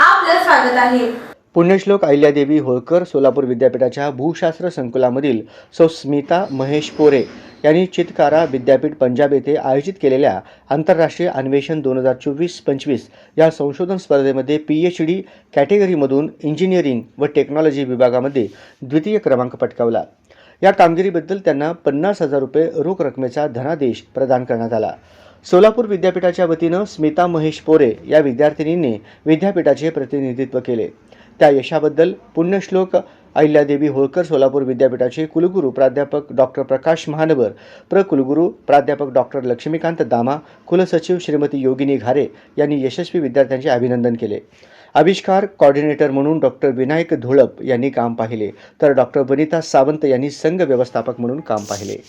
आपलं स्वागत आहे. पुण्यश्लोक अहिल्यादेवी होळकर सोलापूर विद्यापीठाच्या भूशास्त्र संकुलामधील सौ स्मिता महेश पोरे यांनी चितकारा विद्यापीठ पंजाब येथे आयोजित केलेल्या आंतरराष्ट्रीय अन्वेषण दोन हजार चोवीस पंचवीस या संशोधन स्पर्धेमध्ये पी एच डी कॅटेगरीमधून इंजिनिअरिंग व टेक्नॉलॉजी विभागामध्ये द्वितीय क्रमांक पटकावला. या कामगिरीबद्दल त्यांना पन्नास हजार रुपये रोख रकमेचा धनादेश प्रदान करण्यात आला. सोलापूर विद्यापीठाच्या वतीनं स्मिता महेश पोरे या विद्यार्थिनींनी विद्यापीठाचे प्रतिनिधित्व केले. त्या यशाबद्दल पुण्यश्लोक अहिल्यादेवी होळकर सोलापूर विद्यापीठाचे कुलगुरू प्राध्यापक डॉक्टर प्रकाश महानवर प्रकुलगुरू प्राध्यापक डॉक्टर लक्ष्मीकांत दामा कुलसचिव श्रीमती योगिनी घारे यांनी यशस्वी विद्यार्थ्यांचे अभिनंदन केले. आविष्कार कॉर्डिनेटर म्हणून डॉक्टर विनायक धुळप यांनी काम पाहिले. तर डॉक्टर वनिता सावंत यांनी संघ व्यवस्थापक म्हणून काम पाहिले.